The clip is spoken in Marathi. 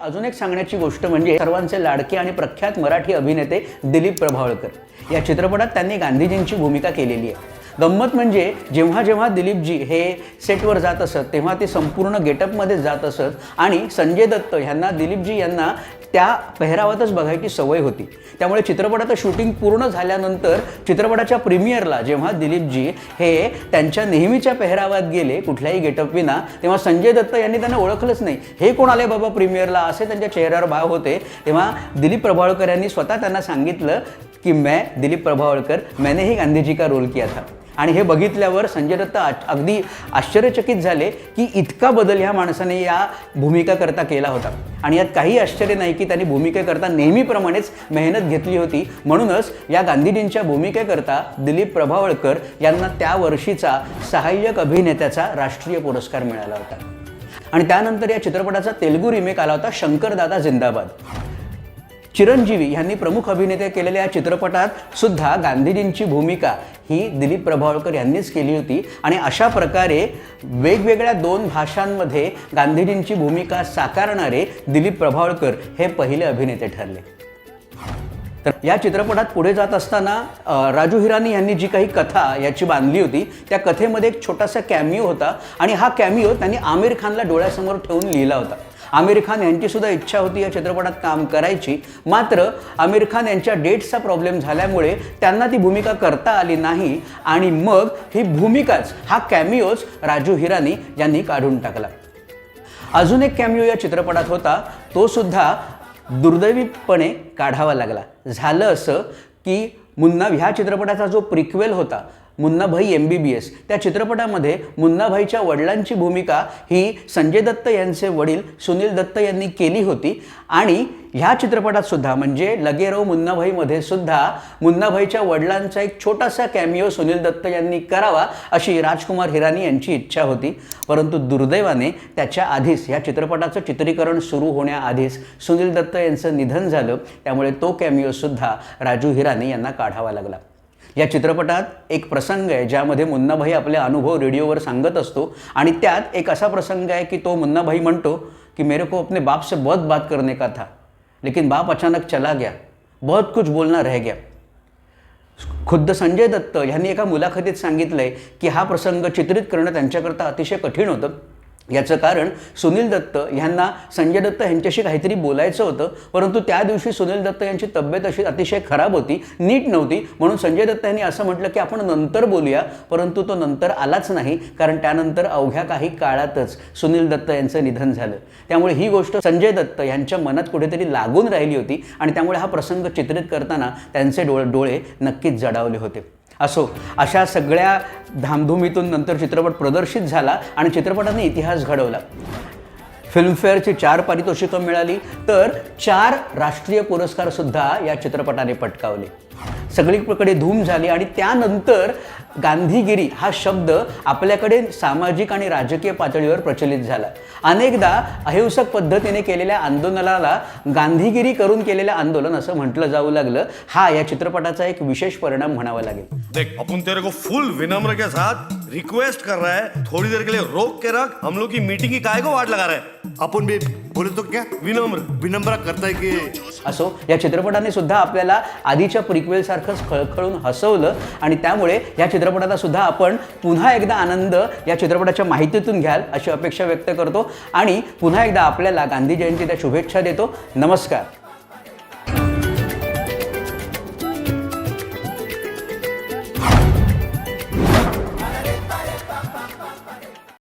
अजून एक सांगण्याची गोष्ट म्हणजे सर्वांचे लाडके आणि प्रख्यात मराठी अभिनेते दिलीप प्रभावळकर. या चित्रपटात त्यांनी गांधीजींची भूमिका केलेली आहे. गंमत म्हणजे जेव्हा जेव्हा दिलीपजी हे सेटवर जात असत तेव्हा ते संपूर्ण गेटअपमध्ये जात असत आणि संजय दत्त ह्यांना दिलीपजी यांना त्या पेहरावातच बघायची सवय होती. त्यामुळे चित्रपटाचं शूटिंग पूर्ण झाल्यानंतर चित्रपटाच्या प्रीमियरला जेव्हा दिलीपजी हे त्यांच्या नेहमीच्या पेहरावात गेले कुठल्याही गेटअप विना तेव्हा संजय दत्त यांनी त्यांना ओळखलंच नाही. हे कोण आले बाबा प्रीमियरला असे त्यांच्या चेहऱ्यावर भाव होते. तेव्हा दिलीप प्रभावळकर यांनी स्वतः त्यांना सांगितलं की मैं दिलीप प्रभावळकर मैंने ही का रोल किया था. आणि हे बघितल्यावर संजय दत्त अगदी आश्चर्यचकित झाले की इतका बदल ह्या माणसाने या भूमिकाकरता केला होता. आणि यात काही आश्चर्य नाही की त्यांनी भूमिकेकरता नेहमीप्रमाणेच मेहनत घेतली होती. म्हणूनच या गांधीजींच्या भूमिकेकरता दिलीप प्रभावळकर यांना त्या वर्षीचा सहाय्यक अभिनेत्याचा राष्ट्रीय पुरस्कार मिळाला होता. आणि त्यानंतर या चित्रपटाचा तेलुगू रिमेक आला होता शंकरदादा जिंदाबाद. चिरंजीवी यांनी प्रमुख अभिनेते केलेल्या या चित्रपटात सुद्धा गांधीजींची भूमिका ही दिलीप प्रभावळकर यांनीच केली होती. आणि अशा प्रकारे वेगवेगळ्या दोन भाषांमध्ये गांधीजींची भूमिका साकारणारे दिलीप प्रभावळकर हे पहिले अभिनेते ठरले. तर या चित्रपटात पुढे जात असताना राजू हिरानी यांनी जी काही कथा याची बांधली होती त्या कथेमध्ये एक छोटासा कॅमिओ होता. आणि हा कॅमिओ त्यांनी आमिर खानला डोळ्यासमोर ठेवून लिहिला होता. आमिर खान यांची सुद्धा इच्छा होती या चित्रपटात काम करायची. मात्र आमिर खान यांच्या डेट्सचा प्रॉब्लेम झाल्यामुळे त्यांना ती भूमिका करता आली नाही आणि मग ही भूमिकाच हा कॅमिओच राजू हिरानी यांनी काढून टाकला. अजून एक कॅमिओ या चित्रपटात होता तो सुद्धा दुर्दैवीपणे काढावा लागला. झालं असं की मुन्ना ह्या चित्रपटाचा जो प्रिक्वेल होता Munnabhai M B B S त्या चित्रपटामध्ये मुन्नाभाईच्या वडिलांची भूमिका ही संजय दत्त यांचे वडील सुनील दत्त यांनी केली होती. आणि ह्या चित्रपटात सुद्धा म्हणजे लगेरो मुन्नाभाईमध्ये सुद्धा मुन्नाभाईच्या वडिलांचा एक छोटासा कॅमिओ सुनील दत्त यांनी करावा अशी राजकुमार हिरानी यांची इच्छा होती. परंतु दुर्दैवाने त्याच्या आधीच ह्या चित्रपटाचं चित्रीकरण सुरू होण्याआधीच सुनील दत्त यांचं निधन झालं. त्यामुळे तो कॅमिओ सुद्धा राजू हिरानी यांना काढावा लागला. या चित्रपटात एक प्रसंग आहे ज्यामध्ये मुन्नाभाई आपले अनुभव रेडिओवर सांगत असतो. आणि त्यात एक असा प्रसंग आहे की तो मुन्नाभाई म्हणतो की मेरे को अपने बाप से बहुत बात करने का था लेकिन बाप अचानक चला गया बहुत कुछ बोलना रह गया. खुद्द संजय दत्त यांनी एका मुलाखतीत सांगितलंय की हा प्रसंग चित्रित करणं त्यांच्याकरता अतिशय कठीण होतं. याचं कारण सुनील दत्त यांना संजय दत्त यांच्याशी काहीतरी बोलायचं होतं परंतु त्या दिवशी सुनील दत्त यांची तब्येत अशी अतिशय खराब होती नीट नव्हती. म्हणून संजय दत्त यांनी असं म्हटलं की आपण नंतर बोलूया. परंतु तो नंतर आलाच नाही कारण त्यानंतर अवघ्या काही काळातच सुनील दत्त यांचं निधन झालं. त्यामुळे ही गोष्ट संजय दत्त यांच्या मनात कुठेतरी लागून राहिली होती आणि त्यामुळे हा प्रसंग चित्रित करताना त्यांचे डोळे डोळे नक्कीच जडावले होते. असो. अशा सगळ्या धामधुमीतून नंतर चित्रपट प्रदर्शित झाला आणि चित्रपटाने इतिहास घडवला. फिल्मफेअरची चार पारितोषिकं मिळाली तर चार राष्ट्रीय पुरस्कारसुद्धा या चित्रपटाने पटकावले. सगळीकडे धूम झाली आणि त्यानंतर गांधीगिरी हा शब्द आपल्याकडे सामाजिक आणि राजकीय पातळीवर प्रचलित झाला. अनेकदा अहिंसक पद्धतीने केलेल्या आंदोलनाला गांधीगिरी करून केलेलं आंदोलन असं म्हटलं जाऊ लागलं. हा या चित्रपटाचा एक विशेष परिणाम म्हणावा लागेल. देख अपन तेरे को फुल विनम्र के साथ रिक्वेस्ट कर रहा है। थोड़ी देर के लिए रोक के रख। हम लोग की मीटिंग की काय को वाट लगा रहा है? आपण भी बोले तो क्या? विनम्र। विनम्र करता है कि असो या चित्रपटाने सुद्धा आपल्याला आधीच्या प्रिक्वेलसारखंच खळखळून हसवलं आणि त्यामुळे या चित्रपटाचा सुद्धा आपण पुन्हा एकदा आनंद या चित्रपटाच्या माहितीतून घ्याल अशी अपेक्षा व्यक्त करतो. आणि पुन्हा एकदा आपल्याला गांधी जयंतीच्या शुभेच्छा देतो. नमस्कार.